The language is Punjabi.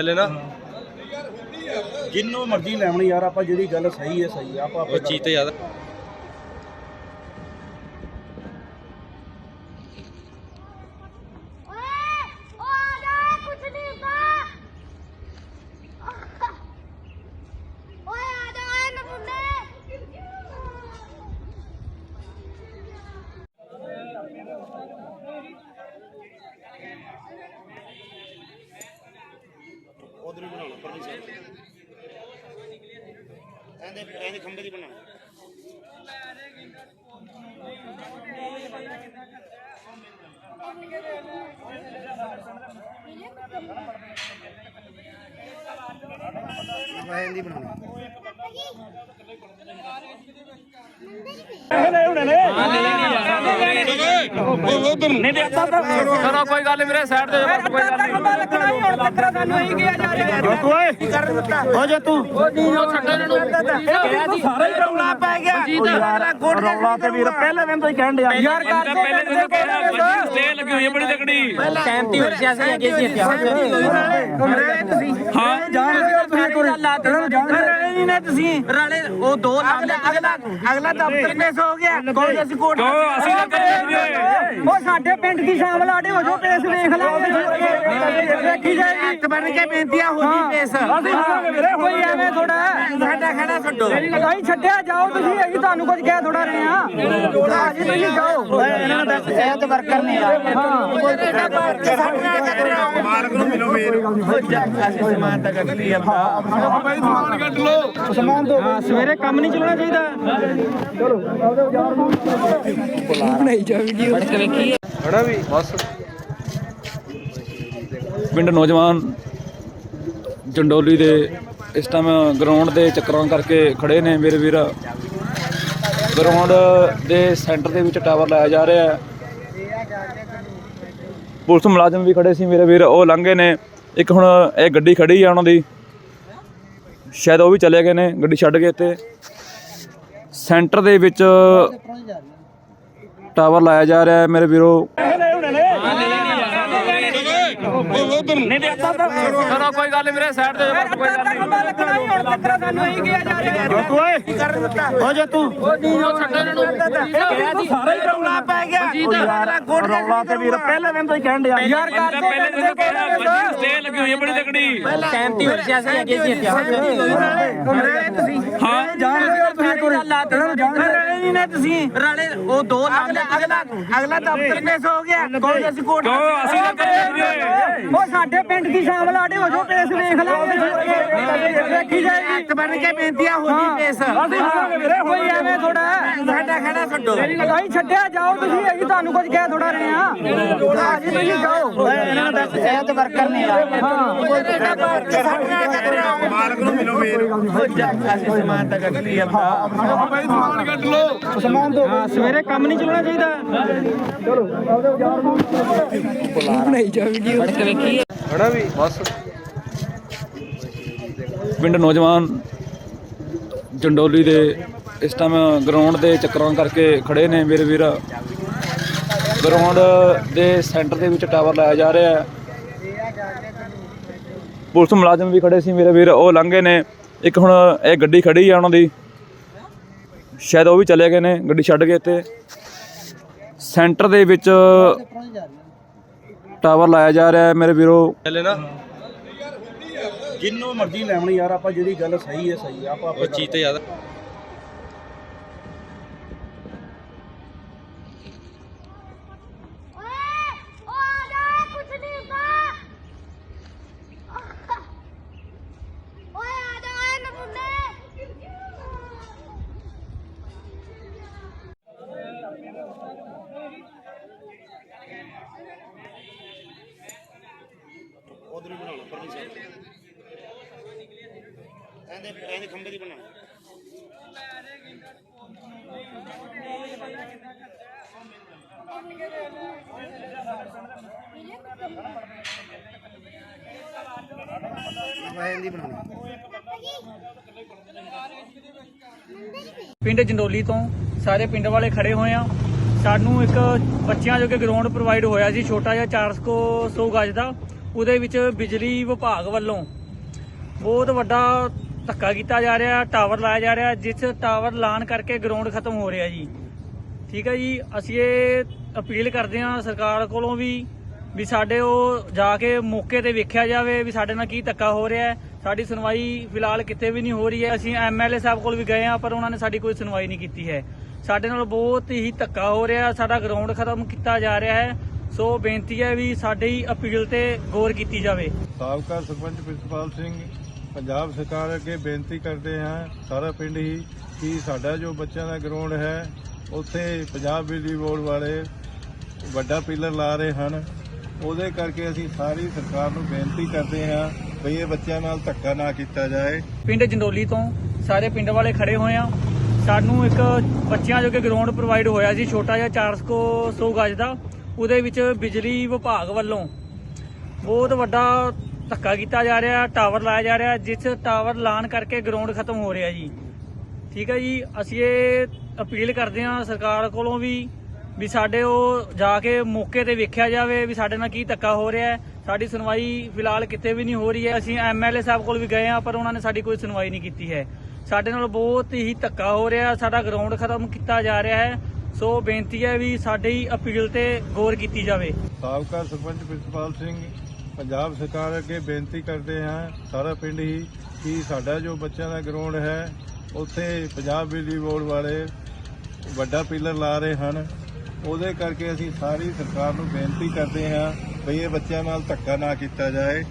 ਪਹਿਲੇ ਨਾ। ਜਿੰਨੂੰ ਮਰਜ਼ੀ ਲੈਵਣ ਯਾਰ ਆਪਾਂ ਜਿਹੜੀ ਗੱਲ ਸਹੀ ਹੈ ਸਹੀ ਆ ਆਪਾਂ ਉਹ ਚੀਜ਼ ਤੇ ਜ਼ਿਆਦਾ ਓਏ ਓ ਆ ਜਾ ਕੁਛ ਨਹੀਂ ਹੁੰਦਾ ਓਏ ਆ ਜਾ ਓਏ ਨਮੁੰਨੇ ਉਧਰ ਹੀ ਬਣਾਉਣਾ ਪਰਲੀ ਸਾਈਡ ਇਹਦੇ ਇਹਦੇ ਖੰਭੇ ਦੀ ਬਣਾਉਣਾ। ਵੈਨ ਦੀ ਬਣਾਉਣਾ। ਚਲੋ ਕੋਈ ਗੱਲ ਨੀ। ਵੀਰੇ ਸਾਈਡ ਤੇ ਜਾਓ, ਕੋਈ ਗੱਲ ਨਹੀਂ। ਲੱਗਣਾ ਹੀ ਹੁਣ ਤੱਕ ਸਾਨੂੰ ਇਹੀ ਕਿਹਾ ਜਾ ਰਿਹਾ। ਓਏ। ਹੋ ਜਾ ਤੂੰ। ਉਹ ਛੱਡੋ ਇਹਨਾਂ। ਨੂੰ ਸਾਰਾ ਹੀ ਰੌਲਾ ਪੈ ਗਿਆ। ਰੌਲਾ ਤੇ ਵੀਰ ਪਹਿਲੇ ਦਿਨ ਤੋਂ ਹੀ ਕਹਿਣ ਡਿਆ। ਯਾਰ ਕਰ ਪਹਿਲੇ ਦਿਨ ਕਿਹੜਾ ਸਟੇ ਲੱਗੀ ਹੋਈ ਹੈ ਬੜੀ ਤਕੜੀ। ਸਹਿਮਤੀ ਹੋਈ ਸੀ ਅਸੀਂ ਅੱਗੇ ਸੀ ਇਤਿਹਾਸ ਹਾਂ। ਜਾਣ ਯਾਰ ਤੁਸੀਂ ਇੱਕ ਵਾਰੀ ਜਾਣ ਨਹੀਂ ਨਾ ਤੁਸੀਂ? ਰਾਲੇ ਉਹ ਦੋ ਅਗਲਾ ਅਗਲਾ ਅਗਲਾ ਦਫ਼ਤਰ ਪੇਸ਼ ਹੋ ਗਿਆ। ਕੋਈ ਅਸੀਂ ਕੋਰਟ ਕਿਉਂ? ਅਸੀਂ ਤਾਂ ਕਰੀਏ ਉਹ ਸਾਡੇ ਪਿੰਡ ਦੀ ਸ਼ਾਮਲ ਆੜੇ ਹੋ ਜੋ ਪੇਸ਼ ਵੇਖ ਲਾਂਗੇ। ਵੇਖੀ ਜਾਏਗੀ। ਹੱਥ ਬਣ ਕੇ ਬੇਨਤੀਆਂ ਹੋ ਜੀ ਪੇਸ਼। ਕੋਈ ਐਵੇਂ ਥੋੜਾ ਸਾਡਾ ਖੜਾ ਛੱਡੋ। ਨਹੀਂ ਛੱਡਿਆ ਜਾਓ ਤੁਸੀਂ ਅਸੀਂ ਤੁਹਾਨੂੰ ਕੁਝ ਕਹਿ ਥੋੜਾ ਰਹੇ ਆ ਜੀ ਤੁਸੀਂ ਜਾਓ। ਇਹਨਾਂ ਦਾ ਸਿਹਤ ਵਰਕਰ ਨੇ ਮਾਲਕ ਨੂੰ ਮਿਲੋ। ਮੇਰ ਸਵੇਰੇ ਕੰਮ ਨਹੀਂ ਚੱਲਣਾ ਚਾਹੀਦਾ। ਹਣਾ ਵੀ ਬਸ। ਪਿੰਡ ਨੌਜਵਾਨ ਜੰਡੋਲੀ ਦੇ ਇਸ ਟਾਈਮ ਗਰਾਊਂਡ ਦੇ ਚੱਕਰਾਂ ਕਰਕੇ ਖੜੇ ਨੇ ਮੇਰੇ ਵੀਰ। ਗਰਾਊਂਡ ਦੇ ਸੈਂਟਰ ਦੇ ਵਿੱਚ ਟਾਵਰ ਲਾਇਆ ਜਾ ਰਿਹਾ ਹੈ। ਪੁਲਿਸ ਮੁਲਾਜ਼ਮ ਵੀ ਖੜੇ ਸੀ ਮੇਰੇ ਵੀਰ, ਉਹ ਲੰਘੇ ਨੇ। ਇੱਕ ਹੁਣ ਇਹ ਗੱਡੀ ਖੜੀ ਆ ਉਹਨਾਂ ਦੀ। ਸ਼ਾਇਦ ਉਹ ਵੀ ਚਲੇ ਗਏ ਨੇ, ਗੱਡੀ ਛੱਡ ਕੇ ਇੱਥੇ। ਸੈਂਟਰ ਦੇ ਵਿੱਚ ਟਾਵਰ ਲਾਇਆ ਜਾ ਰਿਹਾ ਹੈ ਮੇਰੇ ਵੀਰੋ। ਚਲੋ ਕੋਈ ਗੱਲ ਨੀ ਵੀਰੇ ਸਾਈਡ ਤੇ ਜਾਓ, ਕੋਈ ਗੱਲ ਨਹੀਂ। ਲੱਗਣਾ ਹੀ ਹੁਣ ਤੱਕ ਸਾਨੂੰ ਇਹੀ ਕਿਹਾ ਜਾ ਰਿਹਾ। ਓਏ ਹੋ ਜਾ ਤੂੰ। ਉਹ ਛੱਡੋ ਇਹਨਾਂ। ਨੂੰ ਸਾਰਾ ਹੀ ਰੌਲਾ ਪੈ ਗਿਆ। ਰੌਲਾ ਤੇ ਵੀਰ ਪਹਿਲੇ ਦਿਨ ਤੋਂ ਹੀ ਕਹਿਣ ਡਿਆ। ਯਾਰ ਕਰ ਪਹਿਲੇ ਦਿਨ ਕਿਹੜਾ ਸਟੇ ਲੱਗੀ ਹੋਈ ਹੈ ਬੜੀ ਤਕੜੀ। ਸਹਿਮਤੀ ਹੋਈ ਸੀ ਅੱਗੇ ਸੀ। ਇਤਿਹਾਸ ਹਾਂ ਜਾਣ ਯਾਰ ਤੁਸੀਂ ਇੱਕ ਵਾਰੀ। ਜਾਣ ਨਹੀਂ ਨਾ ਤੁਸੀਂ। ਰਾਲੇ ਉਹ ਦੋ ਅਗਲਾ ਅਗਲਾ ਅਗਲਾ ਦਫ਼ਤਰ ਪੇਸ਼ ਹੋ ਗਿਆ। ਕੋਈ ਅਸੀਂ ਕੋਰਟ ਕਿਉਂ ਅਸੀਂ ਤਾਂ ਕਰੀਏ ਉਹ ਸਾਡੇ ਪਿੰਡ ਦੀ ਸ਼ਾਮਲ ਆੜੇ ਹੋ ਜੋ ਪੇਸ਼ ਵੇਖ ਲਾਂਗੇ ਵੇਖੀ ਜਾਏਗੀ ਹੱਥ ਬਣ ਕੇ ਬੇਨਤੀਆਂ ਹੋ ਜੀ ਪੇਸ਼ ਕੋਈ ਐਵੇਂ ਥੋੜਾ ਸਾਡਾ ਖੜਾ ਛੱਡੋ ਨਹੀਂ ਛੱਡਿਆ ਜਾਓ ਤੁਸੀਂ ਅਸੀਂ ਤੁਹਾਨੂੰ ਕੁਝ ਕਹਿ ਥੋੜਾ ਰਹੇ ਆ ਜੀ ਤੁਸੀਂ ਜਾਓ ਇਹਨਾਂ ਦਾ ਸਿਹਤ ਵਰਕਰ ਨੇ ਮਾਲਕ ਨੂੰ ਮਿਲੋ ਮੇਰ ਹਾਂ ਸਵੇਰੇ ਕੰਮ ਨਹੀਂ ਚੱਲਣਾ ਚਾਹੀਦਾ ਹਣਾ ਵੀ? ਬਸ। ਪਿੰਡ ਨੌਜਵਾਨ ਜੰਡੋਲੀ ਦੇ ਇਸ ਟਾਈਮ ਗਰਾਊਂਡ ਦੇ ਚੱਕਰਾਂ ਕਰਕੇ ਖੜੇ ਨੇ ਮੇਰੇ ਵੀਰ। ਗਰਾਊਂਡ ਦੇ ਸੈਂਟਰ ਦੇ ਵਿੱਚ ਟਾਵਰ ਲਾਇਆ ਜਾ ਰਿਹਾ ਹੈ। ਪੁਲਿਸ ਮੁਲਾਜ਼ਮ ਵੀ ਖੜੇ ਸੀ ਮੇਰੇ ਵੀਰ ਉਹ ਲੰਘੇ ਨੇ। ਇੱਕ ਹੁਣ ਇਹ ਗੱਡੀ ਖੜੀ ਆ ਉਹਨਾਂ ਦੀ। ਸ਼ਾਇਦ ਉਹ ਵੀ ਚਲੇ ਗਏ ਨੇ ਗੱਡੀ ਛੱਡ ਕੇ ਇੱਥੇ। ਸੈਂਟਰ ਦੇ ਵਿੱਚ ਟਾਵਰ ਲਾਇਆ ਜਾ ਰਿਹਾ ਹੈ ਮੇਰੇ ਵੀਰੋ। ਪਹਿਲੇ ਨਾ ਜਿੰਨੂੰ ਮਰਜ਼ੀ ਲੈਵਣ ਯਾਰ ਆਪਾਂ ਜਿਹੜੀ ਗੱਲ ਸਹੀ ਹੈ ਸਹੀ ਆ ਆਪਾਂ ਉਹ ਚੀਜ਼ ਤੇ ਜ਼ਿਆਦਾ ਓਏ ਓ ਆ ਜਾ ਕੁਛ ਨਹੀਂ ਹੁੰਦਾ ਓਏ ਆ ਜਾ ਓਏ ਨਮੁੰਨੇ ਉਧਰ ਹੀ ਬਣਾਉਣਾ ਪਰਲੀ ਸਾਈਡ ਇਹਦੇ ਇਹਦੇ ਖੰਭੇ ਦੀ ਬਣਾਉਣਾ ਵੈਨ ਦੀ ਬਣਾਉਣਾ ਪਿੰਡ ਜੰਡੋਲੀ ਤੋਂ ਸਾਰੇ ਪਿੰਡ ਵਾਲੇ ਖੜੇ ਹੋਏ ਆ। ਸਾਨੂੰ ਇੱਕ ਬੱਚਿਆਂ ਜੋਗੇ ਗਰਾਊਂਡ ਪ੍ਰੋਵਾਈਡ ਹੋਇਆ ਸੀ ਛੋਟਾ ਜਿਹਾ 400 ਸੌ ਗਜ ਦਾ। ਉਹਦੇ ਵਿੱਚ ਬਿਜਲੀ ਵਿਭਾਗ ਵੱਲੋਂ ਬਹੁਤ ਵੱਡਾ ਧੱਕਾ ਕੀਤਾ ਜਾ ਰਿਹਾ, ਟਾਵਰ ਲਾਇਆ ਜਾ ਰਿਹਾ, ਜਿਸ ਟਾਵਰ ਲਾਣ ਕਰਕੇ ਗਰਾਊਂਡ ਖਤਮ ਹੋ ਰਿਹਾ ਜੀ। ਠੀਕ ਹੈ ਜੀ, ਅਸੀਂ ਇਹ ਅਪੀਲ ਕਰਦੇ ਹਾਂ ਸਰਕਾਰ ਕੋਲੋਂ ਵੀ ਵੀ ਸਾਡੇ ਉਹ ਜਾ ਕੇ ਮੌਕੇ ਤੇ ਵੇਖਿਆ ਜਾਵੇ ਵੀ ਸਾਡੇ ਨਾਲ ਕੀ ਧੱਕਾ ਹੋ ਰਿਹਾ ਹੈ। ਸਾਡੀ ਸੁਣਵਾਈ ਫਿਲਹਾਲ ਕਿਤੇ ਵੀ ਨਹੀਂ ਹੋ ਰਹੀ ਹੈ। ਅਸੀਂ ਐਮਐਲਏ ਸਾਹਿਬ ਕੋਲ ਵੀ ਗਏ ਹਾਂ, ਪਰ ਉਹਨਾਂ ਨੇ ਸਾਡੀ ਕੋਈ ਸੁਣਵਾਈ ਨਹੀਂ ਕੀਤੀ ਹੈ। ਸਾਡੇ ਨਾਲ ਬਹੁਤ ਹੀ ਧੱਕਾ ਹੋ ਰਿਹਾ ਸਾਡਾ ਗਰਾਊਂਡ ਖਤਮ ਕੀਤਾ ਜਾ ਰਿਹਾ ਹੈ। ਸੋ ਬੇਨਤੀ ਹੈ ਵੀ ਸਾਡੀ ਅਪੀਲ ਤੇ ਗੌਰ ਕੀਤੀ ਜਾਵੇ। ਸਾਬਕਾ ਸਰਪੰਚ ਪ੍ਰਿੰਸੀਪਾਲ ਸਿੰਘ, ਪੰਜਾਬ ਸਰਕਾਰ ਅੱਗੇ ਬੇਨਤੀ ਕਰਦੇ ਹਾਂ, ਸਾਰਾ ਪਿੰਡ ਹੀ, ਕਿ ਸਾਡਾ ਜੋ ਬੱਚਿਆਂ ਦਾ ਗਰਾਊਂਡ ਹੈ, ਉੱਥੇ ਪੰਜਾਬ ਬਿਜਲੀ ਬੋਰਡ ਵਾਲੇ ਵੱਡਾ ਪਿਲਰ ਲਾ ਰਹੇ ਹਨ। ਉਹਦੇ ਕਰਕੇ ਅਸੀਂ ਸਾਰੀ ਸਰਕਾਰ ਨੂੰ ਬੇਨਤੀ ਕਰਦੇ ਹਾਂ ਵੀ ਇਹ ਬੱਚਿਆਂ ਨਾਲ ਧੱਕਾ ਨਾ ਕੀਤਾ ਜਾਏ। ਪਿੰਡ ਜੰਡੋਲੀ ਤੋਂ ਸਾਰੇ ਪਿੰਡ ਵਾਲੇ ਖੜੇ ਹੋਏ ਆ। ਸਾਨੂੰ ਇੱਕ ਬੱਚਿਆਂ ਜੋਗੇ ਗਰਾਊਂਡ ਪ੍ਰੋਵਾਈਡ ਹੋਇਆ ਸੀ, ਛੋਟਾ ਜਿਹਾ 400 ਗਜ ਦਾ। ਉਹਦੇ ਵਿੱਚ ਬਿਜਲੀ ਵਿਭਾਗ ਵੱਲੋਂ ਬਹੁਤ ਵੱਡਾ ਧੱਕਾ ਕੀਤਾ ਜਾ ਰਿਹਾ, ਟਾਵਰ ਲਾਇਆ ਜਾ ਰਿਹਾ, ਜਿਸ ਟਾਵਰ ਲਾਣ ਕਰਕੇ ਗਰਾਊਂਡ ਖਤਮ ਹੋ ਰਿਹਾ ਜੀ। ਠੀਕ ਹੈ ਜੀ, ਅਸੀਂ ਇਹ ਅਪੀਲ ਕਰਦੇ ਹਾਂ ਸਰਕਾਰ ਕੋਲੋਂ ਵੀ ਵੀ ਸਾਡੇ ਉਹ ਜਾ ਕੇ ਮੌਕੇ ਤੇ ਵੇਖਿਆ ਜਾਵੇ ਵੀ ਸਾਡੇ ਨਾਲ ਕੀ ਧੱਕਾ ਹੋ ਰਿਹਾ ਹੈ। ਸਾਡੀ ਸੁਣਵਾਈ ਫਿਲਹਾਲ ਕਿਤੇ ਵੀ ਨਹੀਂ ਹੋ ਰਹੀ ਹੈ। ਅਸੀਂ ਐਮਐਲਏ ਸਾਹਿਬ ਕੋਲ ਵੀ ਗਏ ਹਾਂ, ਪਰ ਉਹਨਾਂ ਨੇ ਸਾਡੀ ਕੋਈ ਸੁਣਵਾਈ ਨਹੀਂ ਕੀਤੀ ਹੈ। ਸਾਡੇ ਨਾਲ ਬਹੁਤ ਹੀ ਧੱਕਾ ਹੋ ਰਿਹਾ ਸਾਡਾ ਗਰਾਊਂਡ ਖਤਮ ਕੀਤਾ ਜਾ ਰਿਹਾ ਹੈ। ਸੋ ਬੇਨਤੀ ਹੈ ਵੀ ਸਾਡੀ ਅਪੀਲ ਤੇ ਗੌਰ ਕੀਤੀ ਜਾਵੇ। ਸਾਬਕਾ ਸਰਪੰਚ ਪ੍ਰਿੰਸੀਪਾਲ ਸਿੰਘ, ਪੰਜਾਬ ਸਰਕਾਰ ਅੱਗੇ ਬੇਨਤੀ ਕਰਦੇ ਹਾਂ, ਸਾਰਾ ਪਿੰਡ ਹੀ, ਕਿ ਸਾਡਾ ਜੋ ਬੱਚਿਆਂ ਦਾ ਗਰਾਊਂਡ ਹੈ, ਉੱਥੇ ਪੰਜਾਬ ਬਿਜਲੀ ਬੋਰਡ ਵਾਲੇ ਵੱਡਾ ਪਿਲਰ ਲਾ ਰਹੇ ਹਨ। ਉਹਦੇ ਕਰਕੇ ਅਸੀਂ ਸਾਰੀ ਸਰਕਾਰ ਨੂੰ ਬੇਨਤੀ ਕਰਦੇ ਹਾਂ ਵੀ ਇਹ ਬੱਚਿਆਂ ਨਾਲ ਧੱਕਾ ਨਾ ਕੀਤਾ ਜਾਏ।